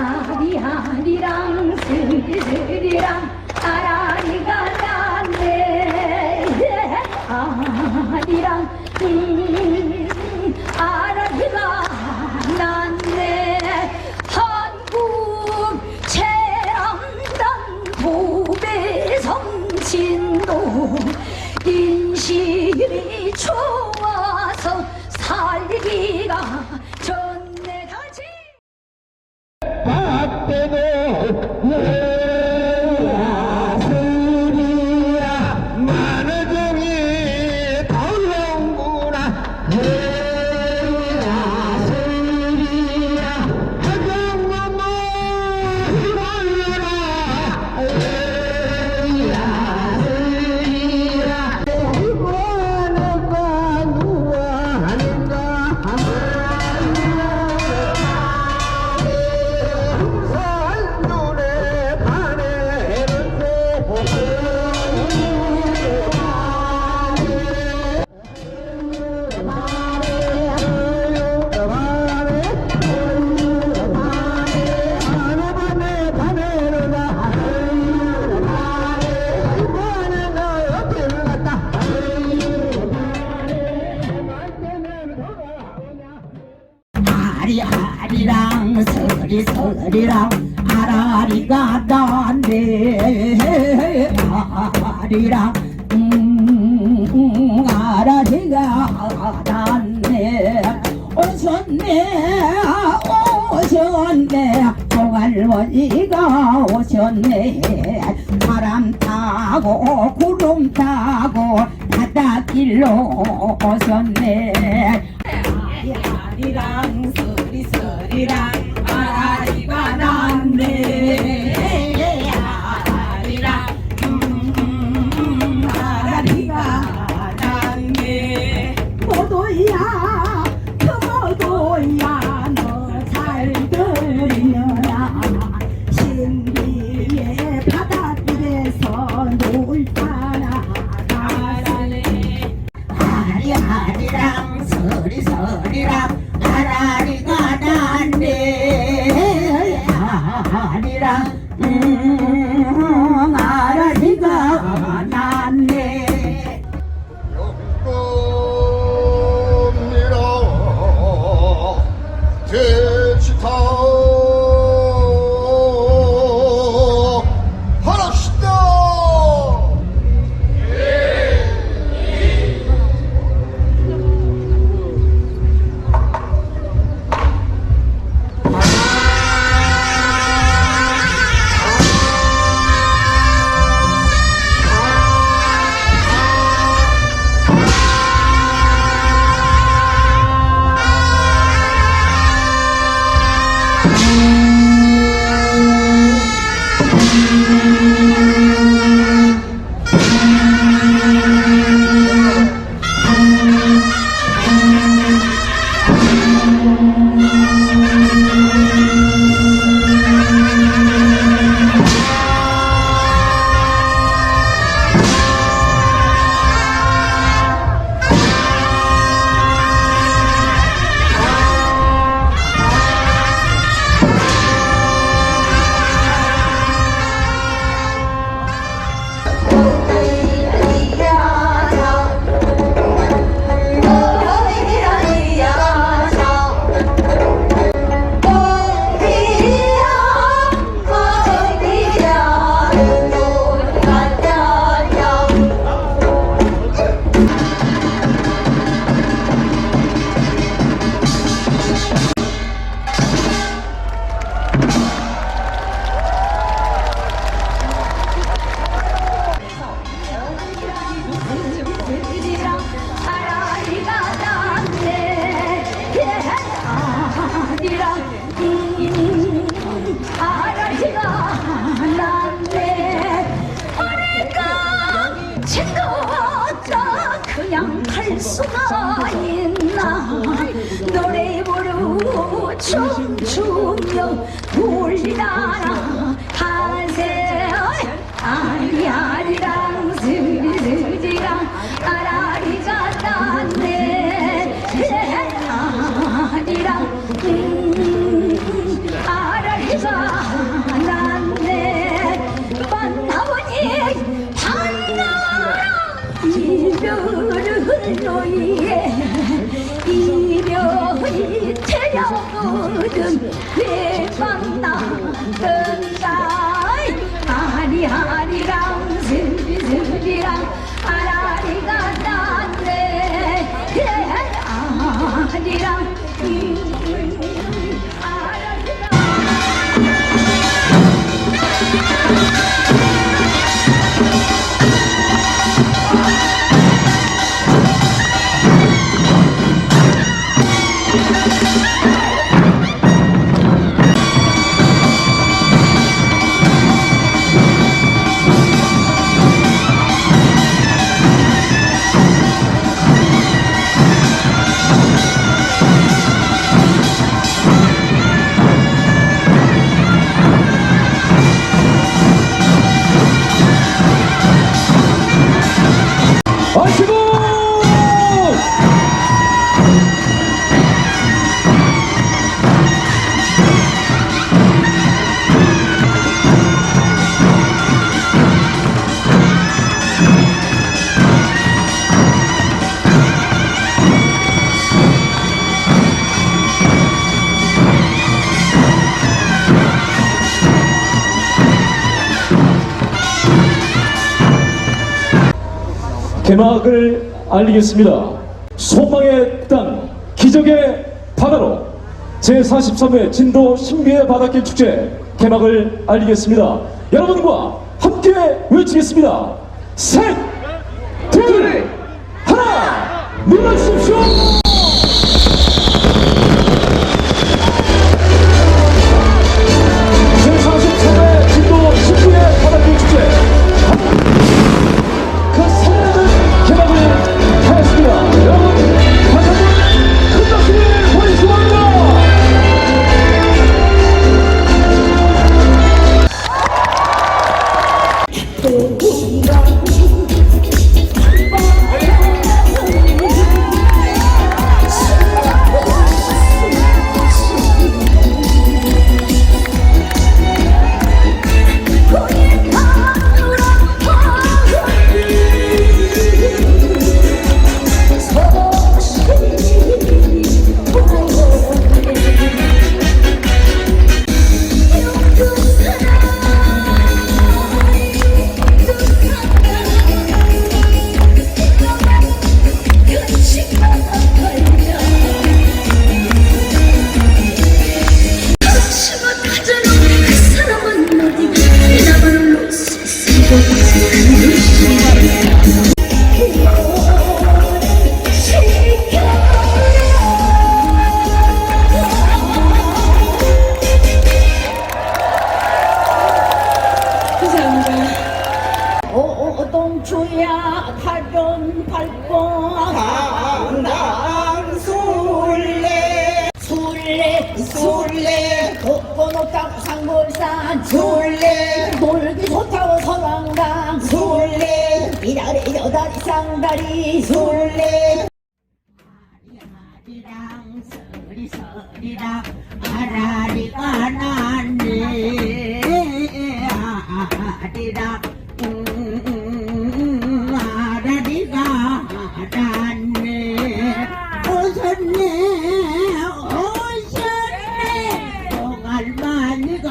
아리 아리랑 스리스리랑 아라리가 났네. 아리랑 음, 아라리가 났네. 한국 체람단 도배성 진도 인실이 좋아서 살기가 아리랑 음, 아라리가 난네. 오셨네. 오셨네. 동할머니가 오셨네. 바람 타고 구름 타고 바닷길로 오셨네. 아리랑 서리서리랑 춤추며 울리다라. 한세 아니 아니랑 스리스리랑 음, 아라리가 딴네. 아리랑 음 아리가 난네. 만나보니 반나라. 이별을 너희의 跟别放荡， 개막을 알리겠습니다. 소망의 땅, 기적의 바다로 제43회 진도 신비의 바닷길 축제 개막을 알리겠습니다. 여러분과 함께 외치겠습니다. 셋, 둘, 하나, 눌러주십시오! 다리 쌍다리 술래 아리랑 서리서리랑 아라리가 났네 아리랑 음, 아라리가 났네 오셨네 오셨네 동알마니가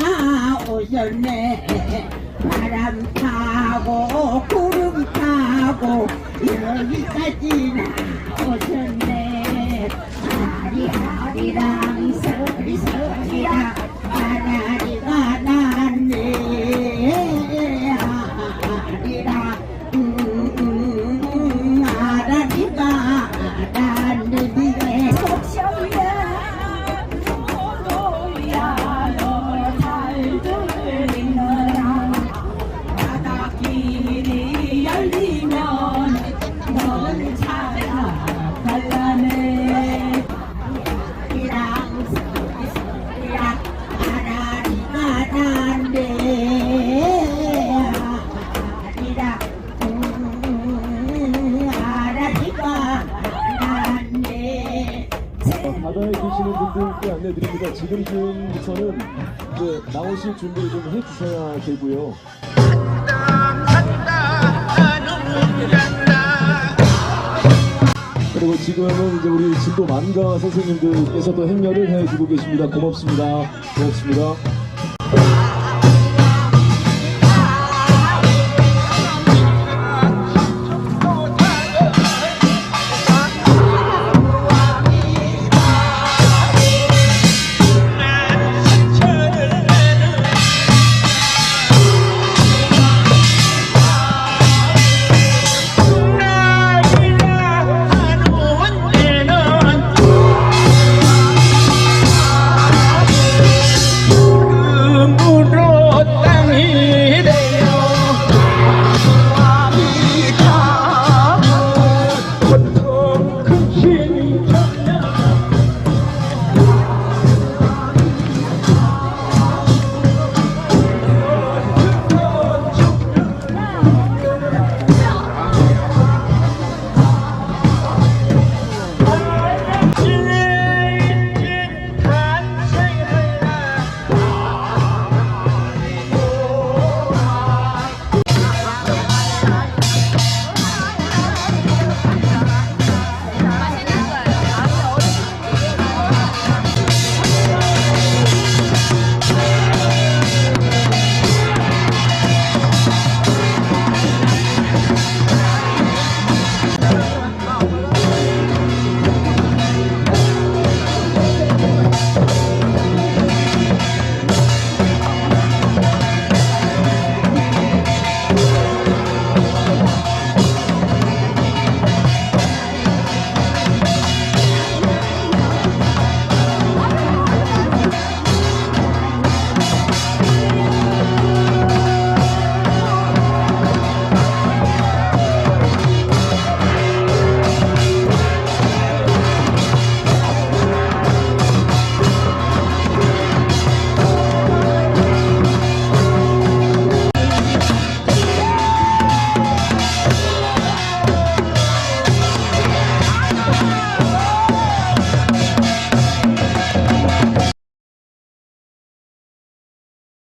오셨네 바람 타고 타고 여기까지나 오셨네. 아리아리랑 서리서리랑 아라리 나오실 준비를 좀 해주셔야 되고요. 그리고 지금은 이제 우리 진도 만가 선생님들께서 또 행렬을 해주고 계십니다. 고맙습니다. 고맙습니다.